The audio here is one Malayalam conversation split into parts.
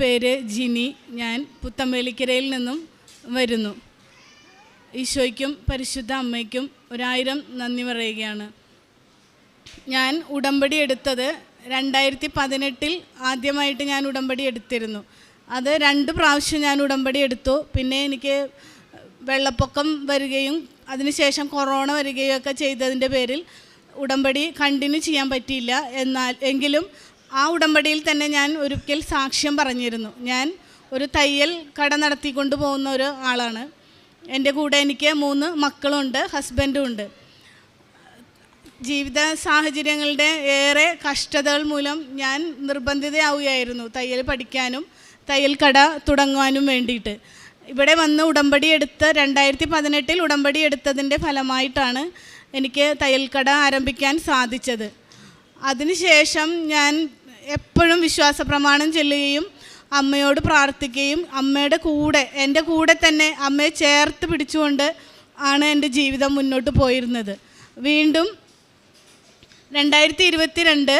പേര് ജിനി. ഞാൻ പുത്തമ്പേലിക്കരയിൽ നിന്നും വരുന്നു. ഈശോയ്ക്കും പരിശുദ്ധ അമ്മയ്ക്കും ഒരായിരം നന്ദി പറയുകയാണ്. ഞാൻ ഉടമ്പടി എടുത്തത് രണ്ടായിരത്തി പതിനെട്ടിൽ ആദ്യമായിട്ട് ഞാൻ ഉടമ്പടി എടുത്തിരുന്നു. അത് രണ്ട് പ്രാവശ്യം ഞാൻ ഉടമ്പടി എടുത്തു. പിന്നെ എനിക്ക് വെള്ളപ്പൊക്കം വരികയും അതിനുശേഷം കൊറോണ വരികയും ഒക്കെ ചെയ്തതിന്റെ പേരിൽ ഉടമ്പടി കണ്ടിന്യൂ ചെയ്യാൻ പറ്റിയില്ല. എന്നാൽ എങ്കിലും ആ ഉടമ്പടിയിൽ തന്നെ ഞാൻ ഒരിക്കൽ സാക്ഷ്യം പറഞ്ഞിരുന്നു. ഞാൻ ഒരു തയ്യൽ കട നടത്തിക്കൊണ്ട് പോകുന്ന ഒരു ആളാണ്. എന്റെ കൂടെ എനിക്ക് മൂന്ന് മക്കളുണ്ട് ഹസ്ബൻഡും ഉണ്ട്. ജീവിത സാഹചര്യങ്ങളുടെ ഏറെ കഷ്ടതകൾ മൂലം ഞാൻ നിർബന്ധിതയാവുകയായിരുന്നു തയ്യൽ പഠിക്കാനും തയ്യൽ കട തുടങ്ങുവാനും വേണ്ടിയിട്ട്. ഇവിടെ വന്ന് ഉടമ്പടി എടുത്ത് രണ്ടായിരത്തി പതിനെട്ടിൽ ഉടമ്പടി എടുത്തതിന്റെ ഫലമായിട്ടാണ് എനിക്ക് തയ്യൽ കട ആരംഭിക്കാൻ സാധിച്ചത്. അതിനുശേഷം ഞാൻ എപ്പോഴും വിശ്വാസ പ്രമാണം ചെല്ലുകയും അമ്മയോട് പ്രാർത്ഥിക്കുകയും അമ്മയുടെ കൂടെ എന്റെ കൂടെ തന്നെ അമ്മയെ ചേർത്ത് പിടിച്ചുകൊണ്ട് ആണ് എന്റെ ജീവിതം മുന്നോട്ട് പോയിരുന്നത്. വീണ്ടും രണ്ടായിരത്തി ഇരുപത്തി രണ്ട്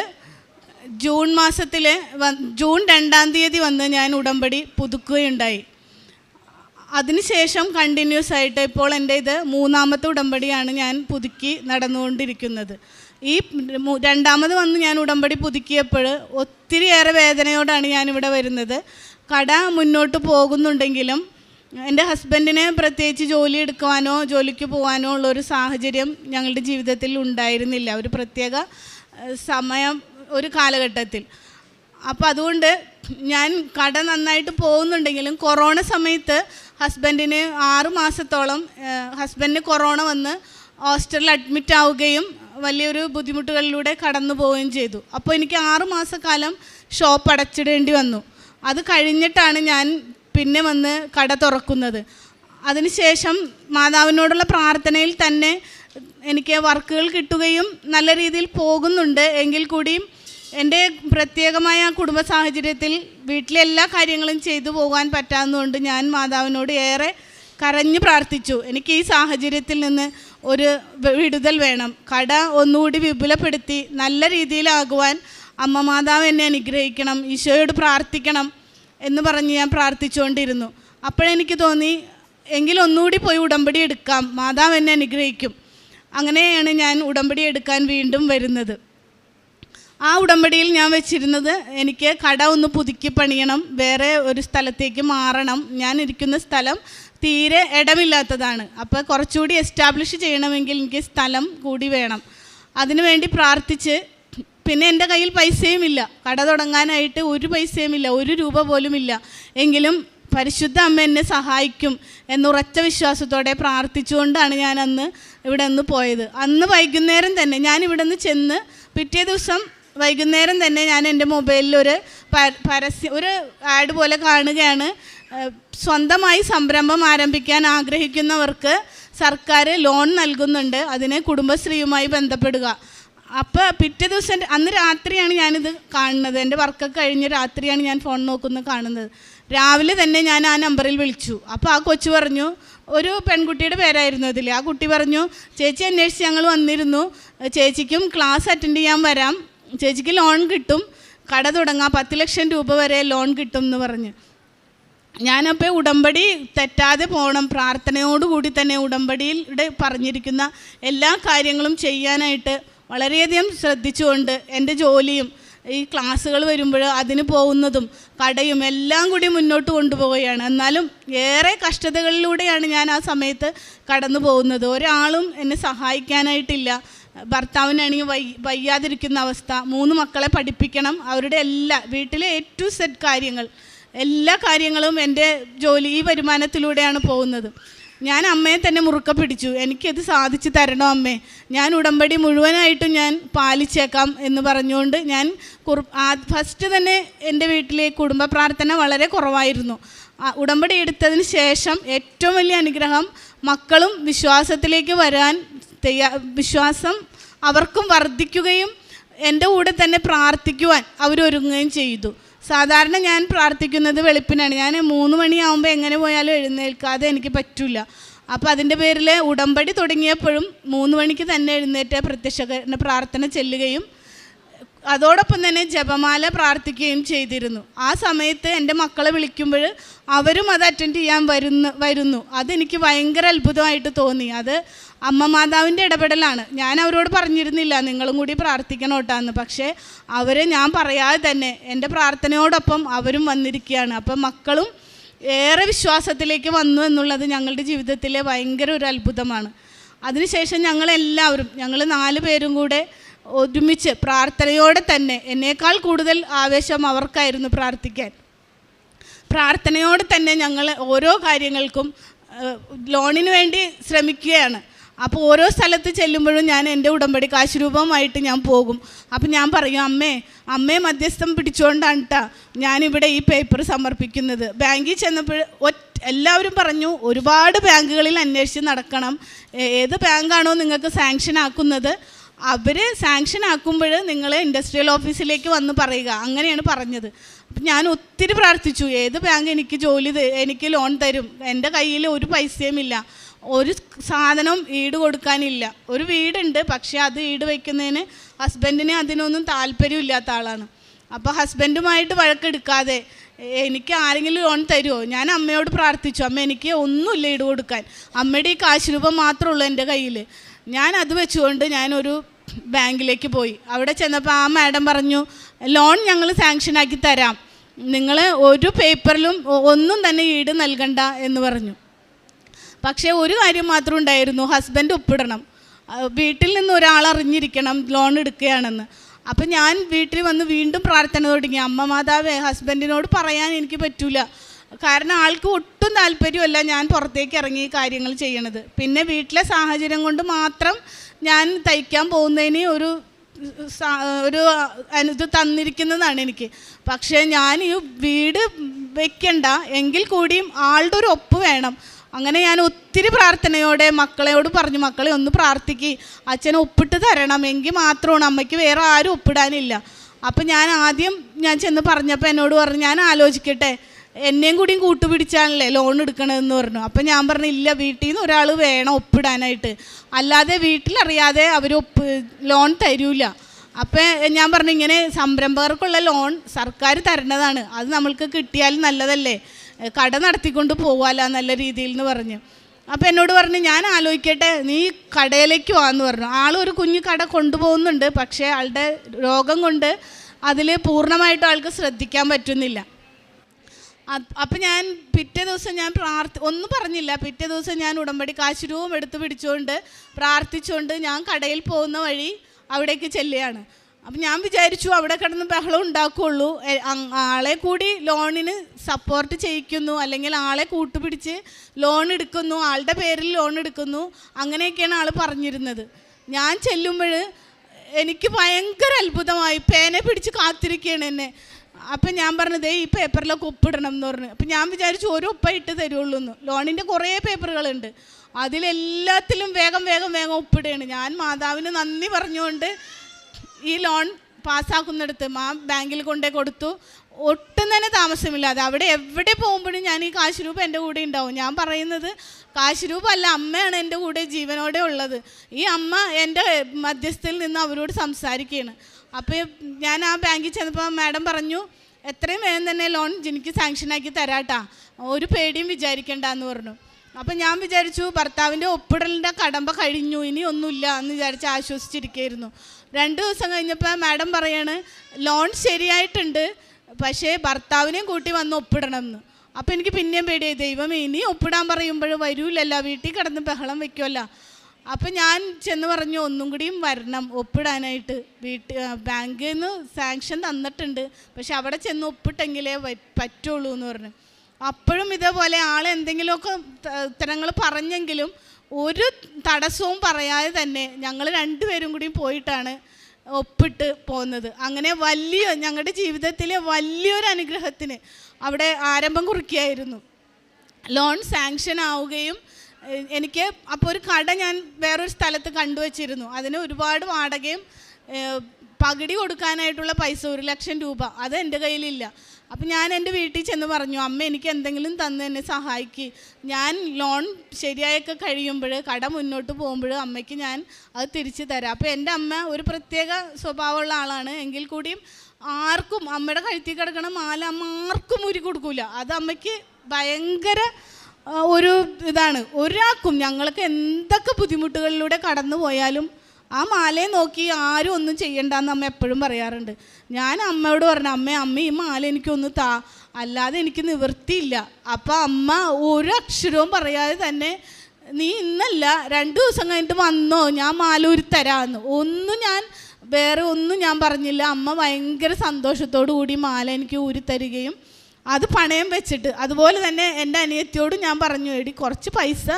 ജൂൺ മാസത്തിൽ ജൂൺ രണ്ടാം തീയതി വന്ന് ഞാൻ ഉടമ്പടി പുതുക്കുകയുണ്ടായി. അതിനുശേഷം കണ്ടിന്യൂസ് ആയിട്ട് ഇപ്പോൾ എന്റെ ഇത് മൂന്നാമത്തെ ഉടമ്പടിയാണ് ഞാൻ പുതുക്കി നടന്നുകൊണ്ടിരിക്കുന്നത്. ഈ രണ്ടാമത് വന്ന് ഞാൻ ഉടമ്പടി പുതുക്കിയപ്പോൾ ഒത്തിരിയേറെ വേദനയോടാണ് ഞാനിവിടെ വരുന്നത്. കട മുന്നോട്ട് പോകുന്നുണ്ടെങ്കിലും എന്റെ ഹസ്ബൻഡിനെ പ്രത്യേകിച്ച് ജോലി എടുക്കുവാനോ ജോലിക്ക് പോകാനോ ഉള്ളൊരു സാഹചര്യം ഞങ്ങളുടെ ജീവിതത്തിൽ ഉണ്ടായിരുന്നില്ല. ഒരു പ്രത്യേക സമയം ഒരു കാലഘട്ടത്തിൽ. അപ്പോൾ അതുകൊണ്ട് ഞാൻ കട നന്നായിട്ട് പോകുന്നുണ്ടെങ്കിലും കൊറോണ സമയത്ത് ഹസ്ബൻഡിന് ആറ് മാസത്തോളം ഹസ്ബൻഡിന് കൊറോണ വന്ന് ഹോസ്റ്റലിൽ അഡ്മിറ്റ് ആവുകയും വലിയൊരു ബുദ്ധിമുട്ടുകളിലൂടെ കടന്നു പോവുകയും ചെയ്തു. അപ്പോൾ എനിക്ക് ആറുമാസക്കാലം ഷോപ്പ് അടച്ചിടേണ്ടി വന്നു. അത് കഴിഞ്ഞിട്ടാണ് ഞാൻ പിന്നെ വന്ന് കട തുറക്കുന്നത്. അതിനുശേഷം മാതാവിനോടുള്ള പ്രാർത്ഥനയിൽ തന്നെ എനിക്ക് വർക്കുകൾ കിട്ടുകയും നല്ല രീതിയിൽ പോകുന്നുണ്ട്. എങ്കിൽ കൂടിയും എന്റെ പ്രത്യേകമായ കുടുംബ സാഹചര്യത്തിൽ വീട്ടിലെ എല്ലാ കാര്യങ്ങളും ചെയ്തു പോകാൻ പറ്റാവുന്നതുകൊണ്ട് ഞാൻ മാതാവിനോട് ഏറെ കരഞ്ഞു പ്രാർത്ഥിച്ചു. എനിക്ക് ഈ സാഹചര്യത്തിൽ നിന്ന് ഒരു വിടുതൽ വേണം. കട ഒന്നുകൂടി വിപുലപ്പെടുത്തി നല്ല രീതിയിലാകുവാൻ അമ്മ മാതാവ് എന്നെ അനുഗ്രഹിക്കണം ഈശോയോട് പ്രാർത്ഥിക്കണം എന്ന് പറഞ്ഞ് ഞാൻ പ്രാർത്ഥിച്ചുകൊണ്ടിരുന്നു. അപ്പോഴെനിക്ക് തോന്നി എങ്കിൽ ഒന്നുകൂടി പോയി ഉടമ്പടി എടുക്കാം മാതാവ് എന്നെ അനുഗ്രഹിക്കും. അങ്ങനെയാണ് ഞാൻ ഉടമ്പടി എടുക്കാൻ വീണ്ടും വരുന്നത്. ആ ഉടമ്പടിയിൽ ഞാൻ വെച്ചിരുന്നത് എനിക്ക് കട ഒന്ന് പുതുക്കി പണിയണം വേറെ ഒരു സ്ഥലത്തേക്ക് മാറണം. ഞാൻ ഇരിക്കുന്ന സ്ഥലം തീരെ ഇടമില്ലാത്തതാണ്. അപ്പോൾ കുറച്ചുകൂടി എസ്റ്റാബ്ലിഷ് ചെയ്യണമെങ്കിൽ എനിക്ക് സ്ഥലം കൂടി വേണം. അതിനുവേണ്ടി പ്രാർത്ഥിച്ച് പിന്നെ എന്റെ കയ്യിൽ പൈസയും ഇല്ല. കട തുടങ്ങാനായിട്ട് ഒരു പൈസയും ഇല്ല. ഒരു രൂപ പോലും ഇല്ല. എങ്കിലും പരിശുദ്ധ അമ്മ എന്നെ സഹായിക്കും എന്നുറച്ച വിശ്വാസത്തോടെ പ്രാർത്ഥിച്ചുകൊണ്ടാണ് ഞാൻ അന്ന് ഇവിടെ നിന്ന് പോയത്. അന്ന് വൈകുന്നേരം തന്നെ ഞാൻ ഇവിടെ നിന്ന് ചെന്ന് പിറ്റേ ദിവസം വൈകുന്നേരം തന്നെ ഞാൻ എന്റെ മൊബൈലിൽ ഒരു പരസ്യം ഒരു ആഡ് പോലെ കാണുകയാണ്. സ്വന്തമായി സംരംഭം ആരംഭിക്കാൻ ആഗ്രഹിക്കുന്നവർക്ക് സർക്കാർ ലോൺ നൽകുന്നുണ്ട്. അതിന് കുടുംബശ്രീയുമായി ബന്ധപ്പെടുക. അപ്പോൾ പിറ്റേ ദിവസം അന്ന് രാത്രിയാണ് ഞാനിത് കാണുന്നത്. എന്റെ വർക്കൊക്കെ കഴിഞ്ഞ് രാത്രിയാണ് ഞാൻ ഫോൺ നോക്കുന്നത് കാണുന്നത്. രാവിലെ തന്നെ ഞാൻ ആ നമ്പറിൽ വിളിച്ചു. അപ്പോൾ ആ കൊച്ചു പറഞ്ഞു ഒരു പെൺകുട്ടിയുടെ പേരായിരുന്നു അതിൽ ആ കുട്ടി പറഞ്ഞു ചേച്ചി അന്വേഷിച്ച് ഞങ്ങൾ വന്നിരുന്നു. ചേച്ചിക്കും ക്ലാസ് അറ്റൻഡ് ചെയ്യാൻ വരാം. ചേച്ചിക്ക് ലോൺ കിട്ടും. കട തുടങ്ങാം. പത്ത് ലക്ഷം രൂപ വരെ ലോൺ കിട്ടും എന്ന് പറഞ്ഞ്. ഞാനപ്പോൾ ഉടമ്പടി തെറ്റാതെ പോകണം പ്രാർത്ഥനയോടുകൂടി തന്നെ ഉടമ്പടിയിലൂടെ പറഞ്ഞിരിക്കുന്ന എല്ലാ കാര്യങ്ങളും ചെയ്യാനായിട്ട് വളരെയധികം ശ്രദ്ധിച്ചുകൊണ്ട് എന്റെ ജോലിയും ഈ ക്ലാസ്സുകൾ വരുമ്പോൾ അതിന് പോകുന്നതും കടയും എല്ലാം കൂടി മുന്നോട്ട് കൊണ്ടുപോവുകയാണ്. എന്നാലും ഏറെ കഷ്ടതകളിലൂടെയാണ് ഞാൻ ആ സമയത്ത് കടന്നു പോകുന്നത്. ഒരാളും എന്നെ സഹായിക്കാനായിട്ടില്ല. ഭർത്താവിനാണെങ്കിൽ വൈ വയ്യാതിരിക്കുന്ന അവസ്ഥ. മൂന്ന് മക്കളെ പഠിപ്പിക്കണം. അവരുടെ എല്ലാ വീട്ടിലെ ഏറ്റവും സെറ്റ് കാര്യങ്ങൾ. എല്ലാ കാര്യങ്ങളും എന്റെ ജോലി ഈ വരുമാനത്തിലൂടെയാണ് പോകുന്നത്. ഞാൻ അമ്മയെ തന്നെ മുറുക്ക പിടിച്ചു. എനിക്കത് സാധിച്ചു തരണം അമ്മേ? ഞാൻ ഉടമ്പടി മുഴുവനായിട്ടും ഞാൻ പാലിച്ചേക്കാം എന്ന് പറഞ്ഞുകൊണ്ട് ഞാൻ കുറു ഫസ്റ്റ് തന്നെ എന്റെ വീട്ടിലെ കുടുംബ പ്രാർത്ഥന വളരെ കുറവായിരുന്നു. ഉടമ്പടി എടുത്തതിന് ശേഷം ഏറ്റവും വലിയ അനുഗ്രഹം മക്കളും വിശ്വാസത്തിലേക്ക് വരാൻ തയ്യാ വിശ്വാസം അവർക്കും വർദ്ധിക്കുകയും എന്റെ കൂടെ തന്നെ പ്രാർത്ഥിക്കുവാൻ അവരൊരുങ്ങുകയും ചെയ്തു. സാധാരണ ഞാൻ പ്രാർത്ഥിക്കുന്നത് വെളുപ്പിനാണ്. ഞാൻ മൂന്ന് മണിയാവുമ്പോൾ എങ്ങനെ പോയാലും എഴുന്നേൽക്കാതെ എനിക്ക് പറ്റില്ല അപ്പോൾ അതിന്റെ പേരിൽ ഉടമ്പടി തുടങ്ങിയപ്പോഴും മൂന്ന് മണിക്ക് തന്നെ എഴുന്നേറ്റ് പ്രത്യക്ഷ പ്രാർത്ഥന ചെല്ലുകയും അതോടൊപ്പം തന്നെ ജപമാല പ്രാർത്ഥിക്കുകയും ചെയ്തിരുന്നു. ആ സമയത്ത് എന്റെ മക്കളെ വിളിക്കുമ്പോൾ അവരും അത് അറ്റൻഡ് ചെയ്യാൻ വരുന്നു വരുന്നു. അതെനിക്ക് ഭയങ്കര അത്ഭുതമായിട്ട് തോന്നി. അത് അമ്മ മാതാവിന്റെ ഇടപെടലാണ്. ഞാൻ അവരോട് പറഞ്ഞിരുന്നില്ല നിങ്ങളും കൂടി പ്രാർത്ഥിക്കണം കേട്ടാന്ന് പക്ഷേ അവരെ ഞാൻ പറയാതെ തന്നെ എന്റെ പ്രാർത്ഥനയോടൊപ്പം അവരും വന്നിരിക്കുകയാണ്. അപ്പം മക്കളും ഏറെ വിശ്വാസത്തിലേക്ക് വന്നു എന്നുള്ളത് ഞങ്ങളുടെ ജീവിതത്തിലെ ഭയങ്കര ഒരു അത്ഭുതമാണ്. അതിനുശേഷം ഞങ്ങളെല്ലാവരും ഞങ്ങൾ നാല് പേരും കൂടെ ഒരുമിച്ച് പ്രാർത്ഥനയോടെ തന്നെ എന്നേക്കാൾ കൂടുതൽ ആവേശം അവർക്കായിരുന്നു പ്രാർത്ഥിക്കാൻ. പ്രാർത്ഥനയോടെ തന്നെ ഞങ്ങൾ ഓരോ കാര്യങ്ങൾക്കും ലോണിന് വേണ്ടി ശ്രമിക്കുകയാണ്. അപ്പോൾ ഓരോ സ്ഥലത്ത് ചെല്ലുമ്പോഴും ഞാൻ എന്റെ ഉടമ്പടി കാശുരൂപമായിട്ട് ഞാൻ പോകും. അപ്പം ഞാൻ പറയും അമ്മേ അമ്മയെ മധ്യസ്ഥം പിടിച്ചുകൊണ്ടാണ് കേട്ടോ ഞാനിവിടെ ഈ പേപ്പർ സമർപ്പിക്കുന്നത്. ബാങ്കിൽ ചെന്നപ്പോൾ എല്ലാവരും പറഞ്ഞു ഒരുപാട് ബാങ്കുകളിൽ അന്വേഷിച്ച് നടക്കണം. ഏത് ബാങ്കാണോ നിങ്ങൾക്ക് സാങ്ഷൻ ആക്കുന്നത് അവർ സാങ്ഷൻ ആക്കുമ്പോൾ നിങ്ങൾ ഇൻഡസ്ട്രിയൽ ഓഫീസിലേക്ക് വന്ന് പറയുക. അങ്ങനെയാണ് പറഞ്ഞത്. അപ്പം ഞാൻ ഒത്തിരി പ്രാർത്ഥിച്ചു. ഏത് ബാങ്ക് എനിക്ക് ജോലി എനിക്ക് ലോൺ തരും? എന്റെ കയ്യിൽ ഒരു പൈസയും ഇല്ല. ഒരു സാധനവും ഈട് കൊടുക്കാനില്ല. ഒരു വീടുണ്ട് പക്ഷേ അത് ഈട് വയ്ക്കുന്നതിന് ഹസ്ബൻഡിന് അതിനൊന്നും താല്പര്യമില്ലാത്ത ആളാണ്. അപ്പോൾ ഹസ്ബൻഡുമായിട്ട് വഴക്കെടുക്കാതെ "എ- എനിക്ക് ആരെങ്കിലും ലോൺ തരുമോ ഞാൻ അമ്മയോട് പ്രാർത്ഥിച്ചു. അമ്മ എനിക്ക് ഒന്നുമില്ല ഈട് കൊടുക്കാൻ. അമ്മയുടെ ഈ കാശ് രൂപ മാത്രമേ ഉള്ളൂ എന്റെ കയ്യിൽ ഞാൻ അത് വെച്ചുകൊണ്ട് ഞാനൊരു ബാങ്കിലേക്ക് പോയി. അവിടെ ചെന്നപ്പോൾ ആ മാഡം പറഞ്ഞു ലോൺ ഞങ്ങൾ സാങ്ഷനാക്കി തരാം. നിങ്ങൾ ഒരു പേപ്പറിലും ഒന്നും തന്നെ ഈട് നൽകണ്ട എന്ന് പറഞ്ഞു. പക്ഷേ ഒരു കാര്യം മാത്രം ഉണ്ടായിരുന്നു ഹസ്ബൻഡ് ഒപ്പിടണം. വീട്ടിൽ നിന്ന് ഒരാൾ അറിഞ്ഞിരിക്കണം ലോൺ എടുക്കുകയാണെന്ന്. അപ്പം ഞാൻ വീട്ടിൽ വന്ന് വീണ്ടും പ്രാർത്ഥന തുടങ്ങി. അമ്മ മാതാവേ ഹസ്ബൻഡിനോട് പറയാൻ എനിക്ക് പറ്റൂല. കാരണം ആൾക്ക് ഒട്ടും താല്പര്യമല്ല ഞാൻ പുറത്തേക്ക് ഇറങ്ങി കാര്യങ്ങൾ ചെയ്യണത്. പിന്നെ വീട്ടിലെ സാഹചര്യം കൊണ്ട് മാത്രം ഞാൻ തയ്ക്കാൻ പോകുന്നതിന് ഒരു ഒരു ഇത് തന്നിരിക്കുന്നതാണ് എനിക്ക്. പക്ഷേ ഞാൻ ഈ വീട് വെക്കണ്ട എങ്കിൽ കൂടിയും ആളുടെ ഒരു ഒപ്പ് വേണം. അങ്ങനെ ഞാൻ ഒത്തിരി പ്രാർത്ഥനയോടെ മക്കളെയോട് പറഞ്ഞു മക്കളെ ഒന്ന് പ്രാർത്ഥിക്ക്. അച്ഛൻ ഒപ്പിട്ട് തരണം. എങ്കിൽ മാത്രമാണ് അമ്മയ്ക്ക് വേറെ ആരും ഒപ്പിടാനില്ല. അപ്പം ഞാൻ ആദ്യം ഞാൻ ചെന്ന് പറഞ്ഞപ്പോൾ എന്നോട് പറഞ്ഞു ഞാൻ ആലോചിക്കട്ടെ. എന്നെയും കൂടിയും കൂട്ടുപിടിച്ചാണല്ലേ ലോൺ എടുക്കണതെന്ന് പറഞ്ഞു. അപ്പം ഞാൻ പറഞ്ഞു ഇല്ല വീട്ടിൽ നിന്ന് ഒരാൾ വേണം ഒപ്പിടാനായിട്ട്. അല്ലാതെ വീട്ടിലറിയാതെ അവർ ഒപ്പ് ലോൺ തരൂല. അപ്പം ഞാൻ പറഞ്ഞു ഇങ്ങനെ സംരംഭകർക്കുള്ള ലോൺ സർക്കാർ തരേണ്ടതാണ് അത് നമ്മൾക്ക് കിട്ടിയാൽ നല്ലതല്ലേ. കട നടത്തിക്കൊണ്ട് പോവാല നല്ല രീതിയിൽ എന്ന് പറഞ്ഞു. അപ്പോൾ എന്നോട് പറഞ്ഞു ഞാൻ ആലോചിക്കട്ടെ നീ കടയിലേക്ക് വാന്ന് പറഞ്ഞു. ആളൊരു കുഞ്ഞു കട കൊണ്ടുപോകുന്നുണ്ട് പക്ഷേ ആളുടെ രോഗം കൊണ്ട് അതിൽ പൂർണമായിട്ടും ആൾക്ക് ശ്രദ്ധിക്കാൻ പറ്റുന്നില്ല. അപ്പം ഞാൻ പിറ്റേ ദിവസം ഞാൻ പ്രാർത്ഥി ഒന്നും പറഞ്ഞില്ല. പിറ്റേ ദിവസം ഞാൻ ഉടമ്പടി കാശുരൂപം എടുത്ത് പിടിച്ചുകൊണ്ട് പ്രാർത്ഥിച്ചുകൊണ്ട് ഞാൻ കടയിൽ പോകുന്ന വഴി അവിടേക്ക് ചെല്ലുകയാണ്. അപ്പം ഞാൻ വിചാരിച്ചു അവിടെ കിടന്ന് ബഹളം ഉണ്ടാക്കുകയുള്ളൂ ആളെ കൂടി ലോണിന് സപ്പോർട്ട് ചെയ്യിക്കുന്നു. അല്ലെങ്കിൽ ആളെ കൂട്ടുപിടിച്ച് ലോൺ എടുക്കുന്നു. ആളുടെ പേരിൽ ലോൺ എടുക്കുന്നു. അങ്ങനെയൊക്കെയാണ് ആൾ പറഞ്ഞിരുന്നത്. ഞാൻ ചെല്ലുമ്പോൾ എനിക്ക് ഭയങ്കര അത്ഭുതമായി. പേനെ പിടിച്ച് കാത്തിരിക്കുകയാണ് എന്നെ. അപ്പം ഞാൻ പറഞ്ഞത് ഈ പേപ്പറിലൊക്കെ ഒപ്പിടണം എന്ന് പറഞ്ഞു. അപ്പം ഞാൻ വിചാരിച്ചു ഒരു ഒപ്പ ഇട്ട് തരുള്ളൂ എന്ന്. ലോണിന്റെ കുറേ പേപ്പറുകളുണ്ട് അതിലെല്ലാത്തിലും വേഗം വേഗം വേഗം ഒപ്പിടുകയാണ് ഞാൻ മാതാവിന് നന്ദി പറഞ്ഞുകൊണ്ട് ഈ ലോൺ പാസ്സാക്കുന്നിടത്ത് മാം ബാങ്കിൽ കൊണ്ടേ കൊടുത്തു. ഒട്ടും തന്നെ താമസമില്ലാതെ. അവിടെ എവിടെ പോകുമ്പോഴും ഞാൻ ഈ കാശ് രൂപ എന്റെ കൂടെ ഉണ്ടാവും. ഞാൻ പറയുന്നത് കാശ് അല്ല അമ്മയാണ് എന്റെ കൂടെ ജീവനോടെ ഉള്ളത്. ഈ അമ്മ എന്റെ മധ്യസ്ഥയിൽ നിന്ന് അവരോട് സംസാരിക്കുകയാണ് അപ്പോൾ ഞാൻ ആ ബാങ്കിൽ ചെന്നപ്പോൾ മാഡം പറഞ്ഞു എത്രയും വേഗം തന്നെ ലോൺ എനിക്ക് സാങ്ഷനാക്കി തരാട്ടാ. ഒരു പേടിയും വിചാരിക്കണ്ട എന്ന് പറഞ്ഞു. അപ്പം ഞാൻ വിചാരിച്ചു ഭർത്താവിന്റെ ഒപ്പിടലിന്റെ കടമ്പ കഴിഞ്ഞു ഇനി ഒന്നുമില്ല എന്ന് വിചാരിച്ച് ആശ്വസിച്ചിരിക്കുകയായിരുന്നു രണ്ട് ദിവസം കഴിഞ്ഞപ്പോൾ മാഡം പറയാണ് ലോൺ ശരിയായിട്ടുണ്ട് പക്ഷേ ഭർത്താവിനെയും കൂട്ടി വന്ന് ഒപ്പിടണം എന്ന് അപ്പം എനിക്ക് പിന്നെയും പേടിയായി ദൈവം ഇനി ഒപ്പിടാൻ പറയുമ്പോൾ വരൂലല്ല വീട്ടിൽ കിടന്ന് ബഹളം വെക്കുമല്ലോ അപ്പം ഞാൻ ചെന്ന് പറഞ്ഞു ഒന്നും കൂടിയും വരണം. ഒപ്പിടാനായിട്ട് വീട്ടിൽ ബാങ്കിൽ നിന്ന് സാങ്ഷൻ തന്നിട്ടുണ്ട്. പക്ഷെ അവിടെ ചെന്ന് ഒപ്പിട്ടെങ്കിലേ പറ്റുള്ളൂ എന്ന് പറഞ്ഞു. അപ്പോഴും ഇതേപോലെ ആൾ എന്തെങ്കിലുമൊക്കെ ഉത്തരങ്ങൾ പറഞ്ഞെങ്കിലും ഒരു തടസ്സവും പറയാതെ തന്നെ ഞങ്ങൾ രണ്ടുപേരും കൂടി പോയിട്ടാണ് ഒപ്പിട്ട് പോകുന്നത് അങ്ങനെ വലിയ ഞങ്ങളുടെ ജീവിതത്തിലെ വലിയൊരു അനുഗ്രഹത്തിന് അവിടെ ആരംഭം കുറിക്കുകയായിരുന്നു. ലോൺ സാങ്ഷൻ ആവുകയും എനിക്ക് അപ്പോൾ ഒരു കട ഞാൻ വേറൊരു സ്ഥലത്ത് കണ്ടുവച്ചിരുന്നു. അതിന് ഒരുപാട് വാടകയും പകുടി കൊടുക്കാനായിട്ടുള്ള പൈസ ഒരു ലക്ഷം രൂപ. അത് എന്റെ കയ്യിലില്ല. അപ്പം ഞാൻ എന്റെ വീട്ടിൽ ചെന്ന് പറഞ്ഞു അമ്മ എനിക്ക് എന്തെങ്കിലും തന്ന് എന്നെ സഹായിക്ക്. ഞാൻ ലോൺ ശരിയായൊക്കെ കഴിയുമ്പോൾ കട മുന്നോട്ട് പോകുമ്പോൾ അമ്മയ്ക്ക് ഞാൻ അത് തിരിച്ചു തരാം. അപ്പോൾ എന്റെ അമ്മ ഒരു പ്രത്യേക സ്വഭാവമുള്ള ആളാണ്. എങ്കിൽ കൂടിയും ആർക്കും അമ്മയുടെ കഴുത്തിൽ കിടക്കണ മാല അമ്മ ആർക്കും ഉരി അത് അമ്മയ്ക്ക് ഭയങ്കര ഒരു ഇതാണ്. ഒരാൾക്കും ഞങ്ങൾക്ക് എന്തൊക്കെ ബുദ്ധിമുട്ടുകളിലൂടെ കടന്നു പോയാലും ആ മാലയെ നോക്കി ആരും ഒന്നും ചെയ്യണ്ടെന്ന് അമ്മ എപ്പോഴും പറയാറുണ്ട്. ഞാൻ അമ്മയോട് പറഞ്ഞു അമ്മ അമ്മ ഈ മാല എനിക്കൊന്ന് താ. അല്ലാതെ എനിക്ക് നിവൃത്തിയില്ല. അപ്പം അമ്മ ഒരു അക്ഷരവും പറയാതെ തന്നെ നീ ഇന്നല്ല രണ്ട് ദിവസം കഴിഞ്ഞിട്ട് വന്നോ ഞാൻ മാല ഒരു തരാമെന്ന് ഒന്നും ഞാൻ വേറെ ഒന്നും ഞാൻ പറഞ്ഞില്ല. അമ്മ ഭയങ്കര സന്തോഷത്തോടു കൂടി മാല എനിക്ക് ഊരി തരികയും അത് പണയം വെച്ചിട്ട്. അതുപോലെ തന്നെ എന്റെ അനിയത്തിയോട് ഞാൻ പറഞ്ഞു എടി കുറച്ച് പൈസ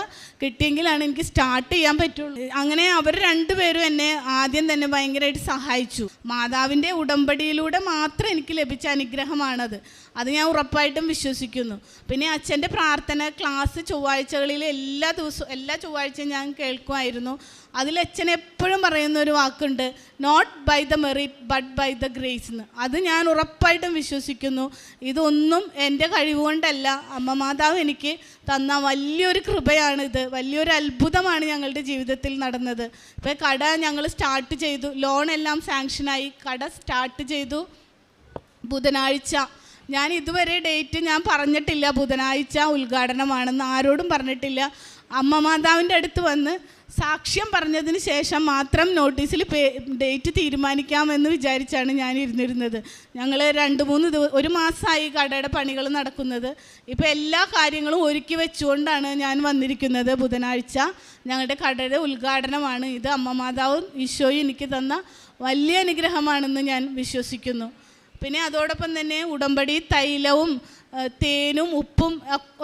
കിട്ടിയെങ്കിലാണ് എനിക്ക് സ്റ്റാർട്ട് ചെയ്യാൻ പറ്റുള്ളൂ. അങ്ങനെ അവർ രണ്ടുപേരും എന്നെ ആദ്യം തന്നെ ഭയങ്കരമായിട്ട് സഹായിച്ചു. മാതാവിന്റെ ഉടമ്പടിയിലൂടെ മാത്രം എനിക്ക് ലഭിച്ച അനുഗ്രഹമാണത്. അത് ഞാൻ ഉറപ്പായിട്ടും വിശ്വസിക്കുന്നു. പിന്നെ അച്ഛന്റെ പ്രാർത്ഥന ക്ലാസ് ചൊവ്വാഴ്ചകളിൽ എല്ലാ ദിവസവും എല്ലാ ചൊവ്വാഴ്ചയും ഞാൻ കേൾക്കുമായിരുന്നു. അതിൽ അച്ഛൻ എപ്പോഴും പറയുന്ന ഒരു വാക്കുണ്ട് not by the merit but by the grace എന്ന്. അത് ഞാൻ ഉറപ്പായിട്ടും വിശ്വസിക്കുന്നു. ഇതൊന്നും എന്റെ കഴിവുകൊണ്ടല്ല. അമ്മ മാതാവ് എനിക്ക് തന്ന വലിയൊരു കൃപയാണിത് വലിയൊരു അത്ഭുതമാണ് ഞങ്ങളുടെ ജീവിതത്തിൽ നടന്നത്. ഇപ്പോൾ കട ഞങ്ങൾ സ്റ്റാർട്ട് ചെയ്തു. ലോൺ എല്ലാം സാങ്ഷനായി കട സ്റ്റാർട്ട് ചെയ്തു. ബുധനാഴ്ച ഞാൻ ഇതുവരെ ഡേറ്റ് ഞാൻ പറഞ്ഞിട്ടില്ല. ബുധനാഴ്ച ഉദ്ഘാടനമാണെന്ന് ആരോടും പറഞ്ഞിട്ടില്ല. അമ്മ മാതാവിന്റെ അടുത്ത് വന്ന് സാക്ഷ്യം പറഞ്ഞതിന് ശേഷം മാത്രം നോട്ടീസിൽ പേ ഡേറ്റ് തീരുമാനിക്കാമെന്ന് വിചാരിച്ചാണ് ഞാൻ ഇരുന്നിരുന്നത്. ഞങ്ങൾ രണ്ട് മൂന്ന് ദിവസം ഒരു മാസമായി കടയുടെ പണികൾ നടക്കുന്നത്. ഇപ്പോൾ എല്ലാ കാര്യങ്ങളും ഒരുക്കി വെച്ചുകൊണ്ടാണ് ഞാൻ വന്നിരിക്കുന്നത് ബുധനാഴ്ച. ഞങ്ങളുടെ കടയുടെ ഉദ്ഘാടനമാണ്. ഇത് അമ്മ മാതാവും ഈശോയും എനിക്ക് തന്ന വലിയ അനുഗ്രഹമാണെന്ന് ഞാൻ വിശ്വസിക്കുന്നു. പിന്നെ അതോടൊപ്പം തന്നെ ഉടമ്പടി തൈലവും തേനും ഉപ്പും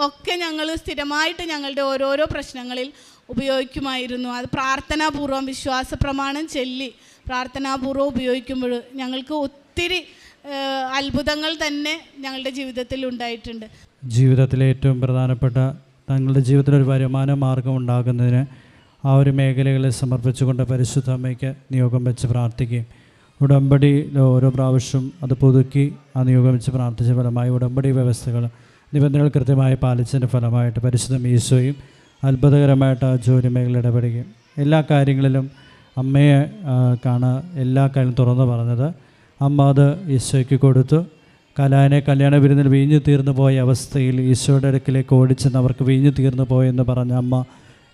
ഒക്കെ ഞങ്ങൾ സ്ഥിരമായിട്ട് ഞങ്ങളുടെ ഓരോരോ പ്രശ്നങ്ങളിൽ ഉപയോഗിക്കുമായിരുന്നു. അത് പ്രാർത്ഥനാപൂർവം വിശ്വാസ പ്രമാണം ചൊല്ലി പ്രാർത്ഥനാപൂർവം ഉപയോഗിക്കുമ്പോൾ ഞങ്ങൾക്ക് ഒത്തിരി അത്ഭുതങ്ങൾ തന്നെ ഞങ്ങളുടെ ജീവിതത്തിൽ ഉണ്ടായിട്ടുണ്ട്. ജീവിതത്തിലെ ഏറ്റവും പ്രധാനപ്പെട്ട തങ്ങളുടെ ജീവിതത്തിൽ ഒരു വരുമാന മാർഗം ഉണ്ടാകുന്നതിന് ആ ഒരു മേഖലകളെ സമർപ്പിച്ചുകൊണ്ട് പരിശുദ്ധമ്മയ്ക്ക് നിയോഗം വെച്ച് പ്രാർത്ഥിക്കുകയും ഉടമ്പടിയിൽ ഓരോ പ്രാവശ്യം അത് പുതുക്കി ആ നിയോഗമിച്ച് പ്രാർത്ഥിച്ച ഫലമായി ഉടമ്പടി വ്യവസ്ഥകൾ നിബന്ധനകൾ കൃത്യമായി പാലിച്ചതിന്റെ ഫലമായിട്ട് പരിശുദ്ധ ഈശോയും അത്ഭുതകരമായിട്ട് ആ ജോലി മേഖല ഇടപെടുകയും. എല്ലാ കാര്യങ്ങളിലും അമ്മയെ കാണാൻ എല്ലാ കാര്യങ്ങളും തുറന്നു പറഞ്ഞത്. അമ്മ അത് ഈശോയ്ക്ക് കൊടുത്തു. കലാനെ കല്യാണ വിരുന്നിൽ വീഞ്ഞു തീർന്നു പോയ അവസ്ഥയിൽ ഈശോയുടെ അടുക്കിലേക്ക് ഓടിച്ചെന്ന് അവർക്ക് വീഞ്ഞു തീർന്നു പോയെന്ന് പറഞ്ഞ അമ്മ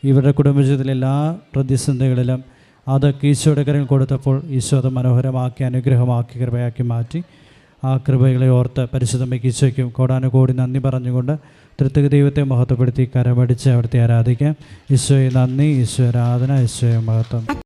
ഇവരുടെ കുടുംബജീവിതത്തിലെ എല്ലാ പ്രതിസന്ധികളിലും അതൊക്കെ ഈശോയുടെ കരയിൽ കൊടുത്തപ്പോൾ ഈശോ അത് മനോഹരമാക്കി അനുഗ്രഹമാക്കി കൃപയാക്കി മാറ്റി. ആ കൃപകളെ ഓർത്ത് പരിശുദ്ധമ്മയ്ക്ക് ഈശോയ്ക്കും കോടാനുകോടി നന്ദി പറഞ്ഞുകൊണ്ട് തൃത്വക ദൈവത്തെ മഹത്വപ്പെടുത്തി കരമടിച്ച് അവിടുത്തെ ആരാധിക്കാം. ഈശോയെ നന്ദി ഈശോ ആരാധന ഈശോയെ മഹത്വം.